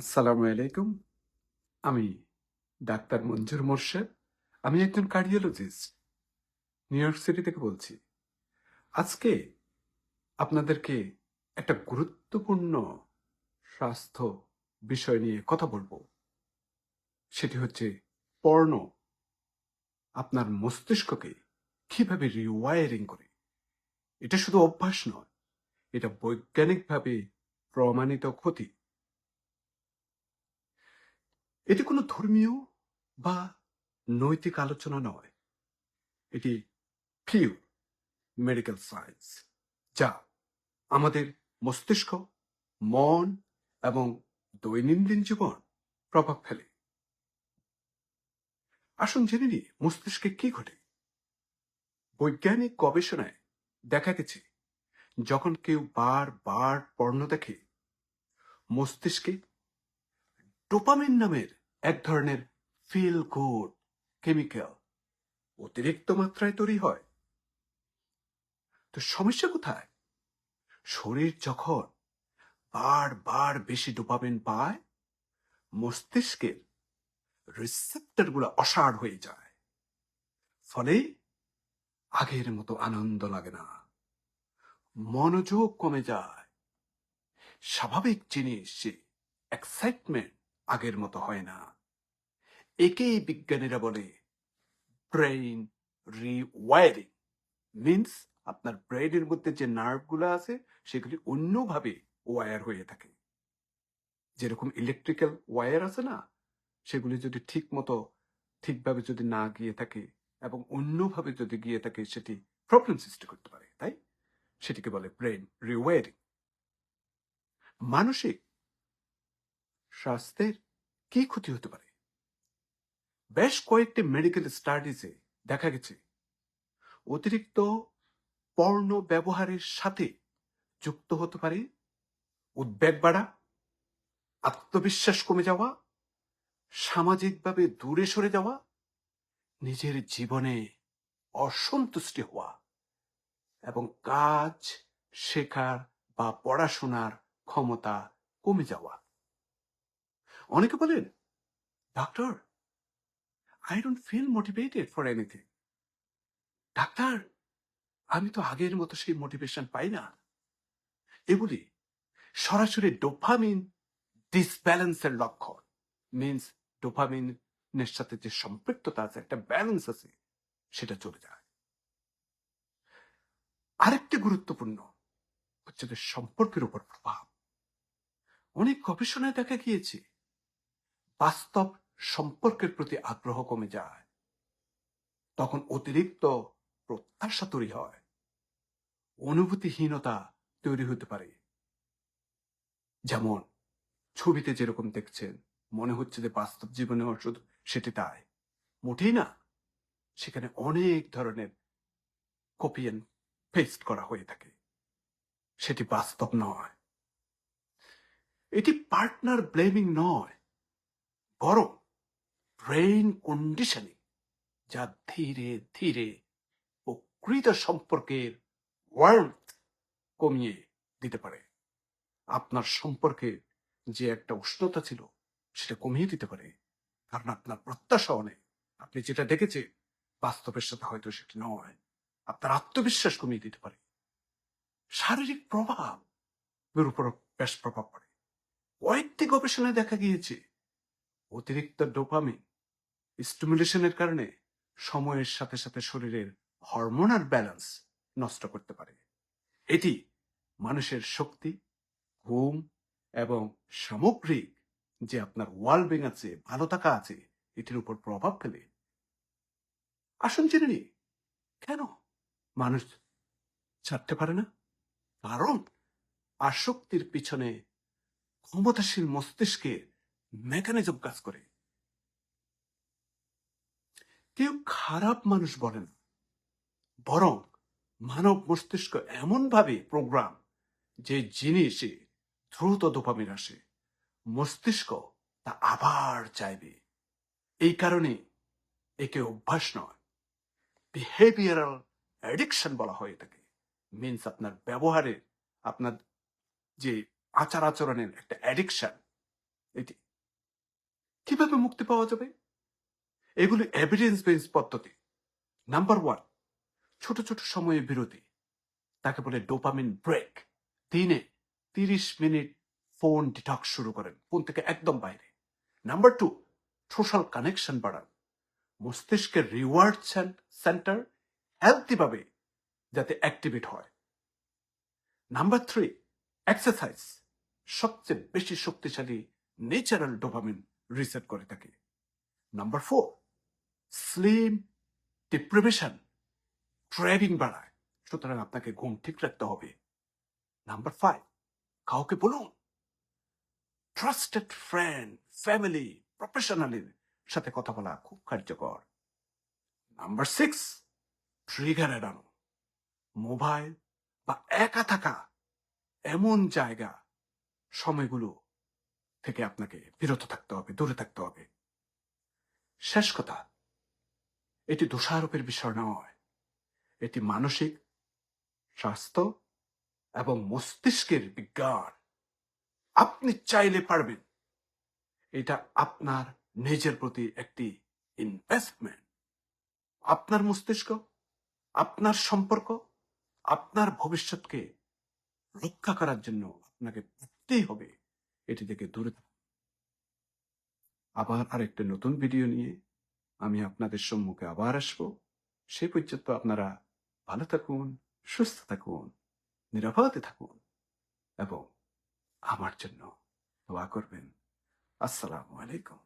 আসসালামু আলাইকুম। আমি ডাক্তার মঞ্জুর মোর্শেদ। আমি একজন কার্ডিওলজিস্ট। নিউ ইয়র্ক সিটি থেকে বলছি। আজকে আপনাদেরকে একটা গুরুত্বপূর্ণ স্বাস্থ্য বিষয় নিয়ে কথা বলব। সেটি হচ্ছে পর্ণ। আপনার মস্তিষ্ককে কীভাবে রিওয়ায়ারিং করে? এটা শুধু অভ্যাস নয়, এটা বৈজ্ঞানিকভাবে প্রমাণিত ক্ষতি। এটি কোনো ধর্মীয় বা নৈতিক আলোচনা নয়। এটি পিওর মেডিকেল সায়েন্স যা আমাদের মস্তিষ্ক, মন এবং দৈনন্দিন জীবন প্রভাব ফেলে। আসুন জেনে নিই মস্তিষ্কে কি ঘটে। বৈজ্ঞানিক গবেষণায় দেখা গেছে, যখন কেউ বার বার পর্ণ দেখে, মস্তিষ্কে ডোপামিন নামের এক ধরনের ফিল গুড কেমিক্যাল অতিরিক্ত মাত্রায় তৈরি হয়। তো সমস্যা কোথায়? শরীর যখন বারবার বেশি ডোপামিন পায়, মস্তিষ্কের রিসেপ্টরগুলো অসাড় হয়ে যায়। ফলে আগের মতো আনন্দ লাগে না। মনোযোগ কমে যায়। স্বাভাবিক জিনিস এক্সাইটমেন্ট আগের মতো হয় না। একেই বিজ্ঞানীরা বলে ব্রেইন রিওয়ারিং মিন্স আপনার ব্রেইনের মধ্যে যে নার্ভগুলো আছে, সেগুলি অন্যভাবে ওয়ার হয়ে থাকে। যেরকম ইলেকট্রিক্যাল ওয়ার আছে না, সেগুলি যদি ঠিক মতো, ঠিকভাবে যদি না গিয়ে থাকে এবং অন্যভাবে যদি গিয়ে থাকে, সেটি প্রবলেম সৃষ্টি করতে পারে, তাই? সেটিকে বলে ব্রেন রিওয়ারিং মানসিক স্বাস্থ্যের কি ক্ষতি হতে পারে? বেশ কয়েকটি মেডিকেল স্টাডিজে দেখা গেছে, অতিরিক্ত পর্ণ ব্যবহারের সাথে যুক্ত হতে পারে, উদ্বেগ বাড়া, আত্মবিশ্বাস কমে যাওয়া, সামাজিকভাবে দূরে সরে যাওয়া, নিজের জীবনে অসন্তুষ্টি হওয়া এবং কাজ শেখার বা পড়াশোনার ক্ষমতা কমে যাওয়া। অনেকে বলেন, doctor I don't feel motivated for anything doctor, আমি তো আগের মতো সেই মোটিভেশন পাই না। এগুলি সরাসরি ডোপামিন ডিসব্যালেন্সের লক্ষণ মিন্স ডোপামিনের সাথে যে সম্পৃক্ততা আছে, একটা ব্যালেন্স আছে, সেটা চলে যায়। আরেকটি গুরুত্বপূর্ণ হচ্ছে সম্পর্কের উপর প্রভাব। অনেক গবেষণায় দেখা গিয়েছে বাস্তব সম্পর্কের প্রতি আগ্রহ কমে যায়। তখন অতিরিক্ত প্রত্যাশা তৈরি হয়। অনুভূতিহীনতা তৈরি হতে পারে। যেমন, ছবিতে যেরকম দেখছেন, মনে হচ্ছে যে বাস্তব জীবনে শুধু সেটি তাই। মোটেই না। সেখানে অনেক ধরনের কপি অ্যান্ড পেস্ট করা হয়ে থাকে। সেটি বাস্তব নয়। এটি পার্টনার ব্লেমিং নয়। বরং ব্রেইন কন্ডিশনিং যা ধীরে ধীরে প্রকৃত সম্পর্কের ওয়ার্থ কমিয়ে দিতে পারে। আপনার সম্পর্কে যে একটা উষ্ণতা ছিল, সেটা কমিয়ে দিতে পারে। কারণ আপনার প্রত্যাশা অনেক আপনি যেটা দেখেছে বাস্তবের সাথে হয়তো সেটি নয়। আপনার আত্মবিশ্বাস কমিয়ে দিতে পারে। শারীরিক প্রভাব এর উপর বেশ প্রভাব পড়ে। কয়েকটি গবেষণায় দেখা গিয়েছে অতিরিক্ত ডোপামিন স্টিমুলেশনের কারণে সময়ের সাথে সাথে শরীরের হরমোনাল ব্যালেন্স নষ্ট করতে পারে। এটি মানুষের শক্তি, ঘুম এবং সামগ্রিক যে আপনার ওয়ালবিং আছে, ভালো থাকা আছে, এটির উপর প্রভাব ফেলে। আসুন জেনে নিই, কেন মানুষ ছাড়তে পারে না? কারণ আসক্তির পিছনে ক্ষমতাশীল মস্তিষ্কের মেকানিজম কাজ করে। কেউ খারাপ মানুষ বলে না বরং মানব মস্তিষ্ক এমন ভাবে প্রোগ্রাম যে জিনিসে দ্রুত দোপামিন আসে, মস্তিষ্ক তা আবার চাইবে। এই কারণে একে অভ্যাস নয় বিহেভিয়ারাল অ্যাডিকশন বলা হয়ে থাকে মিন্স আপনার ব্যবহারের আপনার যে আচার আচরণের একটা অ্যাডিকশন এটি কীভাবে মুক্তি পাওয়া যাবে? এগুলি এভিডেন্স বেস পদ্ধতি। নাম্বার ওয়ান ছোট ছোট সময়ে বিরতি। তাকে বলে ডোপামিন ব্রেক দিনে তিরিশ মিনিট ফোন ডিটক্স শুরু করেন। ফোন থেকে একদম বাইরে। নাম্বার টু সোশ্যাল কানেকশন বাড়ান। মস্তিষ্কের রিওয়ার্ড সেন্টার হেলথি ভাবে যাতে অ্যাক্টিভেট হয়। নাম্বার থ্রি এক্সারসাইজ সবচেয়ে বেশি শক্তিশালী ন্যাচারাল ডোপামিন রিসেট করে থাকে। Number four sleep deprivation craving বাড়ায়। সুতরাং আপনাকে ঘুম ঠিক রাখতে হবে। নাম্বার ফাইভ কাউকে বলুন ট্রাস্টেড ফ্রেন্ড ফ্যামিলি প্রফেশনালের সাথে কথা বলা খুব কার্যকর। নাম্বার সিক্স ট্রিগার এড়ানো মোবাইল বা একা থাকা, এমন জায়গা, সময়গুলো থেকে আপনাকে বিরত থাকতে হবে, দূরে থাকতে হবে। শেষ কথা, এটি দোষারোপের বিষয় নয়। এটি মানসিক স্বাস্থ্য এবং মস্তিষ্কের বিজ্ঞান। আপনি চাইলে পারবেন। এটা আপনার নিজের প্রতি একটি ইনভেস্টমেন্ট আপনার মস্তিষ্ক, আপনার সম্পর্ক, আপনার ভবিষ্যৎকে রক্ষা করার জন্য আপনাকে ভাবতেই হবে। এটি থেকে দূরে আবার আরেকটা নতুন ভিডিও নিয়ে আমি আপনাদের সম্মুখে আবার আসব। সে পর্যন্ত আপনারা ভালো থাকুন, সুস্থ থাকুন, নিরাপদে থাকুন এবং আমার জন্য দোয়া করবেন। আসসালামু আলাইকুম।